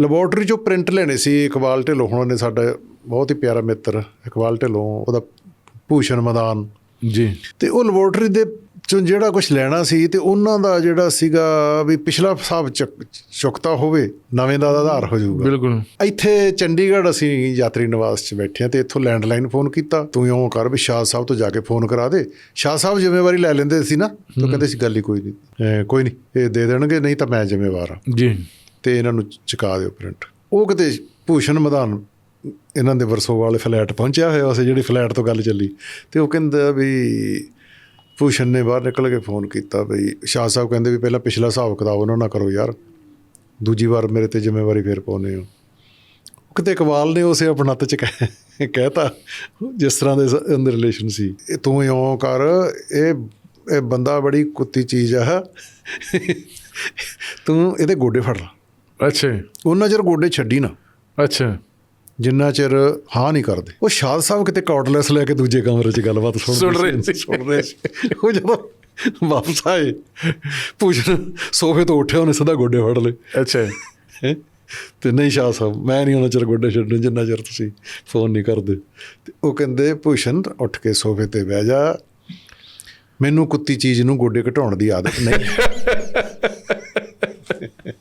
Laboratory ਚੋਂ print ਲੈਣੇ ਸੀ ਇਕਬਾਲ ਢਿੱਲੋਂ। ਹੁਣਾਂ ਨੇ ਸਾਡਾ ਬਹੁਤ ਹੀ ਪਿਆਰਾ ਮਿੱਤਰ ਇਕਬਾਲ ਢਿੱਲੋਂ ਉਹਦਾ ਭੂਸ਼ਣ ਮੈਦਾਨ। ਜੀ। ਤੇ ਉਹ ਲੈਬੋਰਟਰੀ ਦੇ ਚੋਂ ਜਿਹੜਾ ਕੁਝ ਲੈਣਾ ਸੀ ਤੇ ਉਹਨਾਂ ਦਾ ਜਿਹੜਾ ਸੀਗਾ ਵੀ ਪਿਛਲਾ ਹਿਸਾਬ ਚੁੱਕ- ਚੁੱਕਤਾ ਹੋਵੇ ਨਵੇਂ ਦਾ ਆਧਾਰ ਹੋ ਜਾਊਗਾ। ਬਿਲਕੁਲ। ਇੱਥੇ ਚੰਡੀਗੜ੍ਹ ਅਸੀਂ ਯਾਤਰੀ ਨਿਵਾਸ 'ਚ ਬੈਠੇ ਹਾਂ ਤੇ ਇੱਥੋਂ ਲੈਂਡਲਾਈਨ ਫੋਨ ਕੀਤਾ। ਤੂੰ ਇਉਂ ਕਰ ਵੀ ਸ਼ਾਹ ਸਾਹਿਬ ਤੋਂ ਜਾ ਕੇ ਫੋਨ ਕਰਾ ਦੇ। ਸ਼ਾਹ ਸਾਹਿਬ ਜ਼ਿੰਮੇਵਾਰੀ ਲੈ ਲੈਂਦੇ ਸੀ ਨਾ ਤਾਂ ਕਹਿੰਦੇ ਸੀ ਗੱਲ ਹੀ ਕੋਈ ਨਹੀਂ। ਕੋਈ ਨਹੀਂ ਇਹ ਦੇ ਦੇਣਗੇ ਨਹੀਂ ਤਾਂ ਮੈਂ ਜ਼ਿੰਮੇਵਾਰ ਹਾਂ। ਜੀ। ਤੇ ਇਹਨਾਂ ਨੂੰ ਚੁਕਾ ਦਿਓ ਪ੍ਰਿੰਟ ਉਹ ਕਿਤੇ ਭੂਸ਼ਣ ਮੈਦਾਨ ਇਹਨਾਂ ਦੇ ਵਰਸੋ ਵਾਲੇ ਫਲੈਟ ਪਹੁੰਚਿਆ ਹੋਇਆ ਸੀ, ਜਿਹੜੀ ਫਲੈਟ ਤੋਂ ਗੱਲ ਚੱਲੀ। ਤੇ ਉਹ ਕਹਿੰਦਾ ਵੀ ਭੂਸ਼ਣ ਨੇ ਬਾਹਰ ਨਿਕਲ ਕੇ ਫੋਨ ਕੀਤਾ ਵੀ ਸ਼ਾਹ ਸਾਹਿਬ ਕਹਿੰਦੇ ਵੀ ਪਹਿਲਾਂ ਪਿਛਲਾ ਹਿਸਾਬ ਕਿਤਾਬ ਉਹਨਾਂ ਨਾਲ ਕਰੋ ਯਾਰ। ਦੂਜੀ ਵਾਰ ਮੇਰੇ ਤੇ ਜ਼ਿੰਮੇਵਾਰੀ ਫੇਰ ਪਾਉਨੇ ਹੋ। ਕਿਤੇ ਇਕਬਾਲ ਨੇ ਉਸੇ ਆਪਣਤ ਚ ਕਹਿ- ਕਹਿਤਾ, ਜਿਸ ਤਰ੍ਹਾਂ ਦੇ ਅੰਦਰ ਰਿਲੇਸ਼ਨ ਸੀ। ਇਹ ਤੂੰ ਇਉਂ ਕਰ, ਇਹ ਇਹ ਬੰਦਾ ਬੜੀ ਕੁੱਤੀ ਚੀਜ਼ ਆ। ਤੂੰ ਇਹਦੇ ਗੋਡੇ ਫੜ ਲਾ। ਅੱਛਾ ਉਹਨਾਂ ਚਿਰ ਗੋਡੇ ਛੱਡੀ ਨਾ। ਅੱਛਾ। ਜਿੰਨਾ ਚਿਰ ਹਾਂ ਨਹੀਂ ਕਰਦੇ। ਉਹ ਸ਼ਾਦ ਸਾਹਿਬ ਕਿਤੇ ਕਾਰਡਲੈਸ ਲੈ ਕੇ ਦੂਜੇ ਕਮਰੇ 'ਚ ਗੱਲਬਾਤ ਸੁਣ ਰਹੇ ਸੀ। ਸੁਣ ਰਹੇ ਸੀ। ਉਹ ਜਦੋਂ ਵਾਪਸ ਆਏ ਪੁੱਛਣ ਸੋਫੇ ਤੋਂ ਉੱਠਿਆ ਉਹਨੇ ਸਿੱਧਾ ਗੋਡੇ ਫੜ ਲਏ। ਅੱਛਾ? ਤੇ ਨਹੀਂ ਸ਼ਾਹ ਸਾਹਿਬ ਮੈਂ ਨਹੀਂ ਉਹਨਾਂ ਚਿਰ ਗੋਡੇ ਛੱਡਣ ਜਿੰਨਾ ਚਿਰ ਤੁਸੀਂ ਫੋਨ ਨਹੀਂ ਕਰਦੇ। ਤੇ ਉਹ ਕਹਿੰਦੇ ਭੂਸ਼ਣ ਉੱਠ ਕੇ ਸੋਫੇ ਤੇ ਬਹਿ ਜਾ। ਮੈਨੂੰ ਕੁੱਤੀ ਚੀਜ਼ ਨੂੰ ਗੋਡੇ ਘਟਾਉਣ ਦੀ ਆਦਤ ਨਹੀਂ।